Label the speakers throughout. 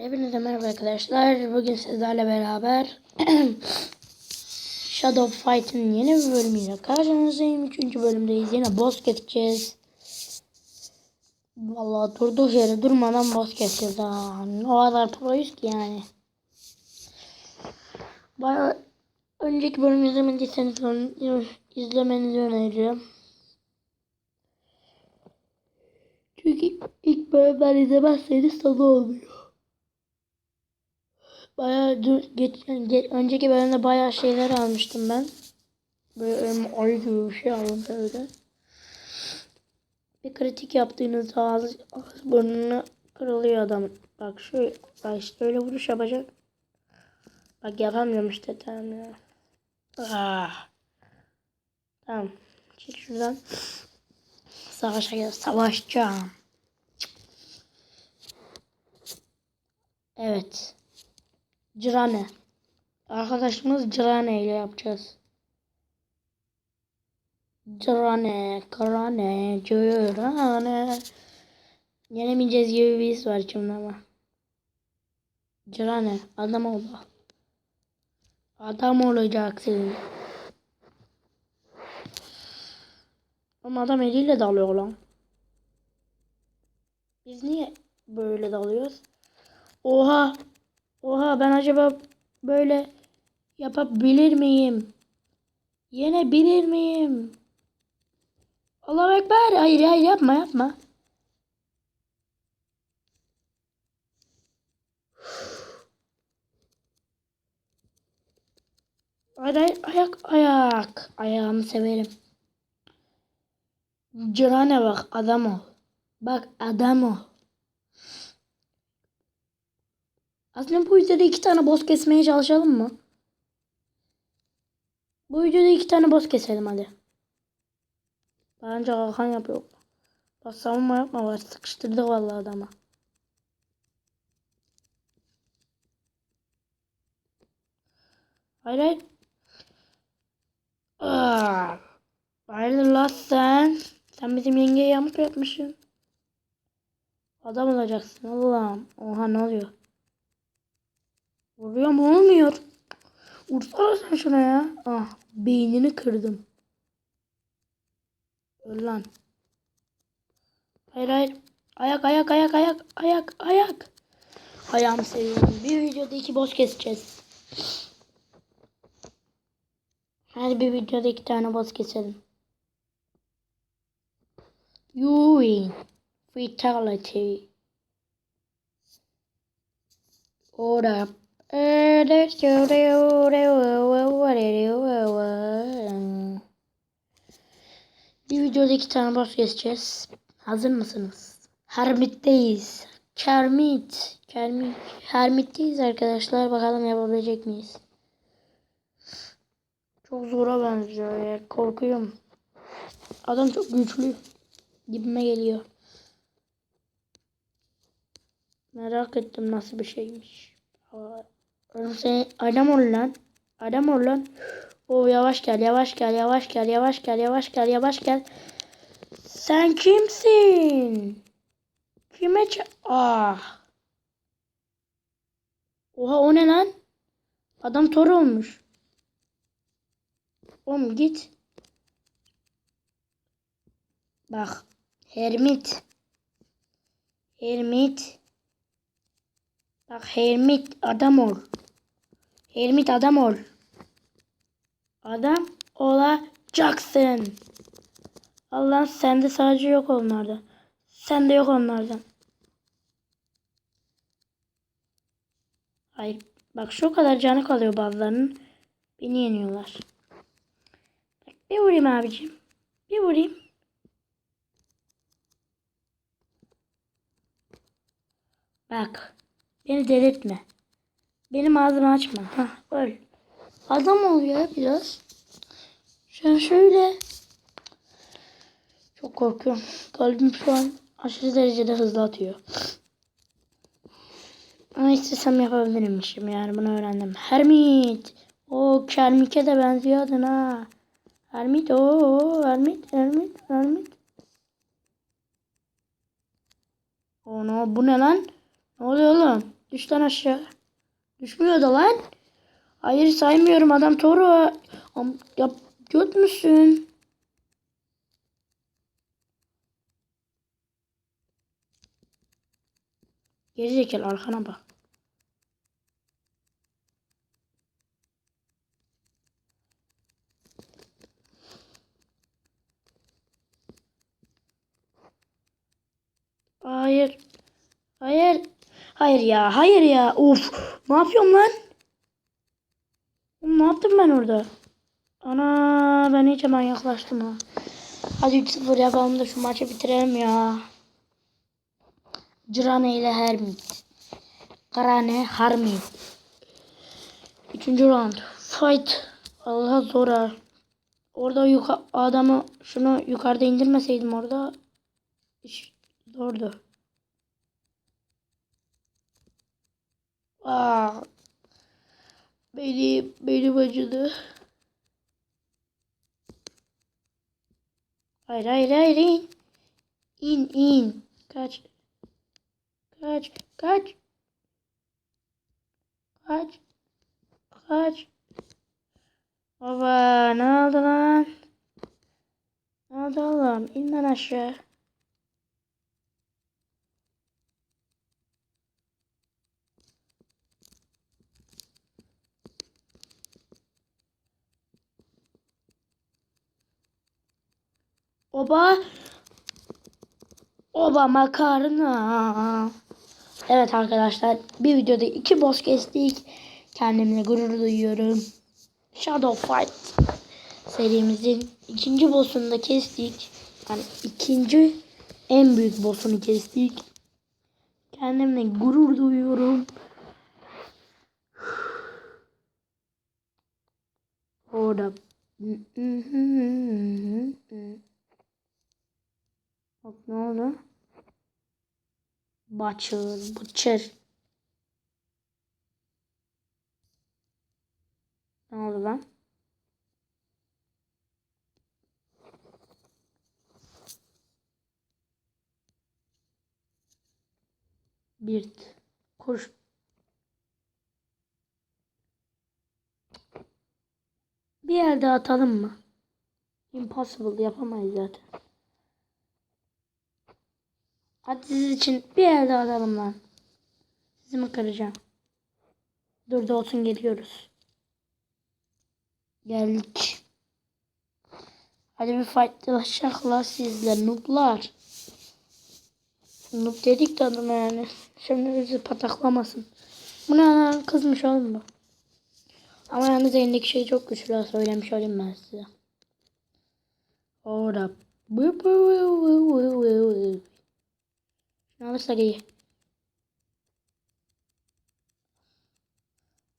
Speaker 1: Hepinize merhaba arkadaşlar. Bugün sizlerle beraber Shadow Fight'ın yeni bir bölümüyle karşınızdayım. Üçüncü bölümdeyiz. Yine boss keseceğiz. Vallahi durduk yere durmadan boss keseceğiz. O kadar proyuz ki yani. Baya önceki bölüm izlemediyseniz izlemenizi öneriyorum. Çünkü ilk bölümler izlemezseniz tadı olmuyor. Bayağı dur, geç, ge- önceki bölümde bayağı şeyler almıştım ben. Böyle ayı gibi bir şey aldım böyle. Bir kritik yaptığınızda ağız, ağız burnunu kırılıyor adam. Bak şu bak işte öyle vuruş yapacak. Bak yapamıyorum işte tamam ya. Ah. Tamam. Çık şuradan. Savaşa gel. Savaşacağım. Evet. Cirane. Arkadaşımız Cirane ile yapacağız. Cirane, Karane, Cirane. Yenemeyeceğiz gibi bir his var içimde ama. Cirane, adam ol. Adam olacaksın. Ama adam eliyle dalıyor lan. Biz niye böyle dalıyoruz? Oha! Ben acaba böyle yapabilir miyim? Yenebilir miyim? Allahu Ekber. Hayır hayır yapma yapma. Hayır ayak ayak. Ayağımı severim. Cirane bak adam ol. Bak adam ol. Aslında bu videoda iki tane boss kesmeye çalışalım mı? Bu videoda iki tane boss keselim hadi. Bence Hakan yapıyor. Bak yapma var. Sıkıştırdık vallahi adamı. Hayır hayır. Aa, hayırdır lan sen? Sen bizim yengeye yamuk yapmışsın. Adam olacaksın Allah'ım. Oha ne oluyor? Vuruyor mu olmuyor. Vursana sen şuna ya. Ah beynini kırdım. Öl lan. Hayır hayır. Ayak ayak ayak ayak ayak ayak. Ayağımı seviyorum. Bir videoda iki boss keseceğiz. Hadi bir videoda iki tane boss keselim. You win. Fatality. Orada. Bir videoda iki tane boss keseceğiz. Hazır mısınız? Hermit'teyiz. Kermit. Kermit. Hermit'teyiz arkadaşlar. Bakalım yapabilecek miyiz? Çok zora benziyor ya. Korkuyorum. Adam çok güçlü. Gibime geliyor. Merak ettim nasıl bir şeymiş. Oğlum sen adam ol lan. Adam ol lan. O yavaş gel, yavaş gel, yavaş gel, yavaş gel, yavaş gel, yavaş gel. Sen kimsin? Kime ç- Ah. Oha o ne lan? Adam tor olmuş. Oğlum git. Bak. Hermit. Hermit. Bak Hermit adam ol. Hermit adam ol. Adam olacaksın. Allah sende sadece yok onlarda. Sende yok onlardan. Hayır. Bak şu kadar canı kalıyor bazılarının. Beni yeniyorlar. Bak, bir vurayım abicim. Bir vurayım. Bak. Beni delirtme. Benim ağzımı açma. Hah öl. Adam ol ya biraz. Sen şöyle. Çok korkuyorum. Kalbim şu an aşırı derecede hızlı atıyor. Ama istesem yapabilirmişim yani bunu öğrendim. Hermit. O Kermik'e de benziyordun ha. Hermit o Hermit Hermit Hermit. Ono bu ne lan? Ne oluyor oğlum? Düş lan aşağı. Düşmüyor da lan. Hayır saymıyorum adam Toro. Am ya göt müsün? Gerizekalı arkana bak. Hayır. Hayır. Hayır ya. Hayır ya. Uf. Ne yapıyorum lan? Ne yaptım ben orada? Ana ben iyice manyaklaştım ha. Hadi 3-0 yapalım da şu maçı bitirelim ya. Cirane ile Hermit. Karane Harmit. Üçüncü round. Fight. Allah zor ha. Orada yuka adamı şunu yukarıda indirmeseydim orada iş zordu. Aa, benim benim acıdı. Hayır hayır hayır in. İn in. Kaç. Kaç. Kaç. Kaç. Kaç. Baba ne oldu lan? Ne oldu oğlum? İn lan aşağı. Oba. Oba makarna. Evet arkadaşlar bir videoda iki boss kestik. Kendimle gurur duyuyorum. Shadow Fight serimizin ikinci boss'unu da kestik. Yani ikinci en büyük boss'unu kestik. Kendimle gurur duyuyorum. Orada ne oldu? Butcher, butcher. Ne oldu lan? Birt. Kuş. Bir elde atalım mı? Impossible yapamayız zaten. Hadi siz için bir elde atalım lan. Sizi mi kıracağım? Dur da olsun geliyoruz. Geldik. Hadi bir fightlaşacaklar sizle nooblar. Noob dedik de adına yani. Şimdi bizi pataklamasın. Bu ne lan kızmış oğlum bu. Ama yalnız elindeki şey çok güçlü söylemiş olayım ben size. Orada. Bu bu bu bu bu bu. Ne alırsa iyi.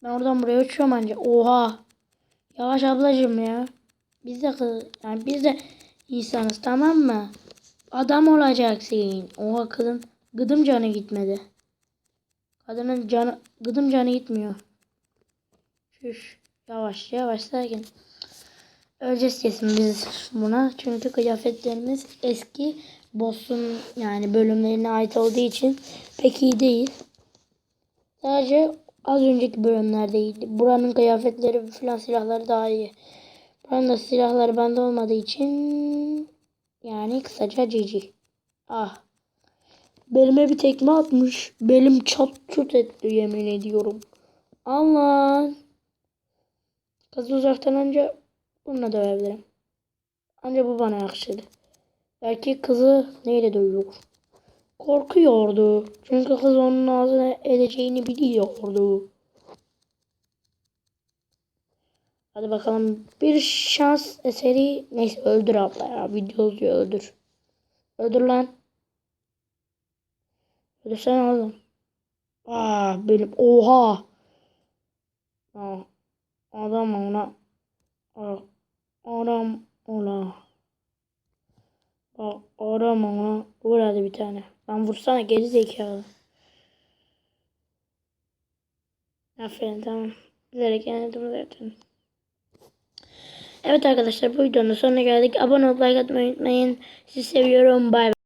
Speaker 1: Ben oradan buraya uçuyorum anca. Oha. Yavaş ablacığım ya. Biz de kız, yani biz de insanız tamam mı? Adam olacaksın. Oha kızım. Gıdım canı gitmedi. Kadının canı, gıdım canı gitmiyor. Şuş. Yavaş yavaş sakin. Öleceğiz kesin biz buna. Çünkü kıyafetlerimiz eski boss'un yani bölümlerine ait olduğu için pek iyi değil. Sadece az önceki bölümler değil. Buranın kıyafetleri falan silahları daha iyi. Buranın da silahları bende olmadığı için yani kısaca cici. Ah. Belime bir tekme atmış. Belim çat çut etti yemin ediyorum. Allah. Kız uzaktan önce bununla dövebilirim. Ancak bu bana yakışırdı. Belki kızı neyle dövüyor? Korkuyordu. Çünkü kız onun ağzına edeceğini biliyordu. Hadi bakalım. Bir şans eseri. Neyse öldür abla ya. Video uzuyor öldür. Öldür lan. Öldürsene oğlum. Aa benim. Oha. Aa, adam ona. Adam ona. Bak adam ona. Vur hadi bir tane. Lan vursana geri zekalı. Aferin tamam. Bilerek yenildim zaten. Evet arkadaşlar bu videonun sonuna geldik. Abone olup like atmayı unutmayın. Sizi seviyorum. Bay bay.